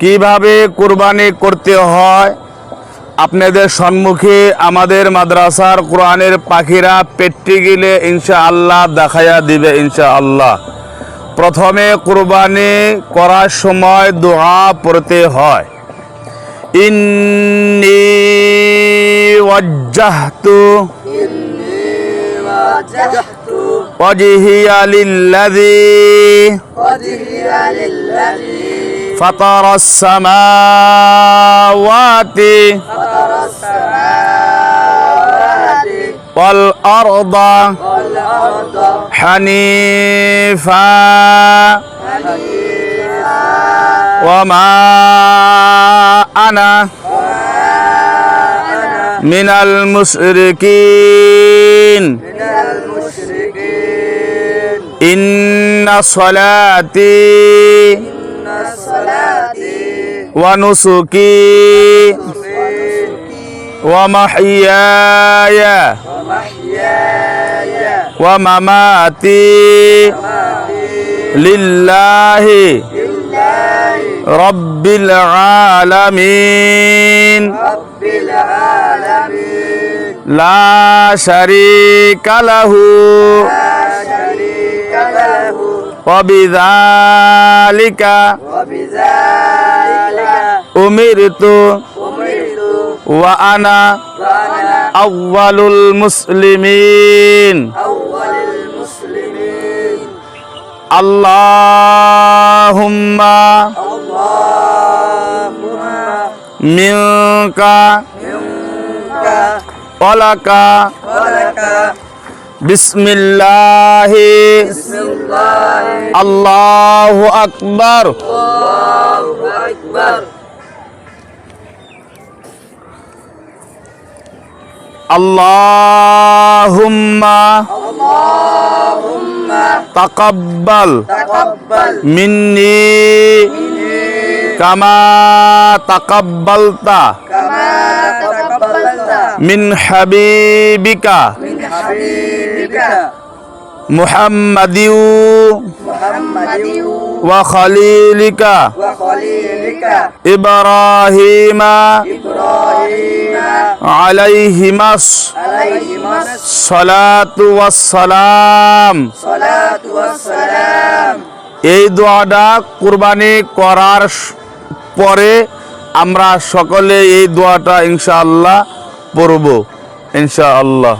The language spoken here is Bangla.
কীভাবে কোরবানি করতে হয়? আপনাদের সম্মুখে আমাদের মাদ্রাসার কোরআনের পাখিরা পেটটি গেলে ইনশা আল্লাহ দেখাইয়া দিবে ইনশা আল্লাহ প্রথমে কোরবানি করার সময় দোয়া পড়তে হয়। ইন্নি فطر السماوات والأرض حنيفا وما أنا من المشركين. إن صلاتي ونسكي ومحياي ومماتي لله رب العالمين لا شريك له وبذلك أمرت أمرت وأنا وأنا أول المسلمين أول المسلمين اللهم اللهم منك منك ولك বিসমিল্লাহ। আল্লাহ আকবর। আল্লাহুম্মা তাকাব্বাল। মিন্নি কামা তাকাব্বালতা। মিন হাবিবিকা। اللهم تقبل تقبل مني مني كما تقبلت كما تقبلت من حبيبك من حبيبك محمد محمد وخليلك وخليلك إبراهيم إبراهيم عليهما عليهما الصلاة والسلام الصلاة والسلام এই দোয়াটা কুরবানি করার স- পরে আমরা সকলে এই দোয়াটা ইনশাআল্লাহ পড়ব ইনশাআল্লাহ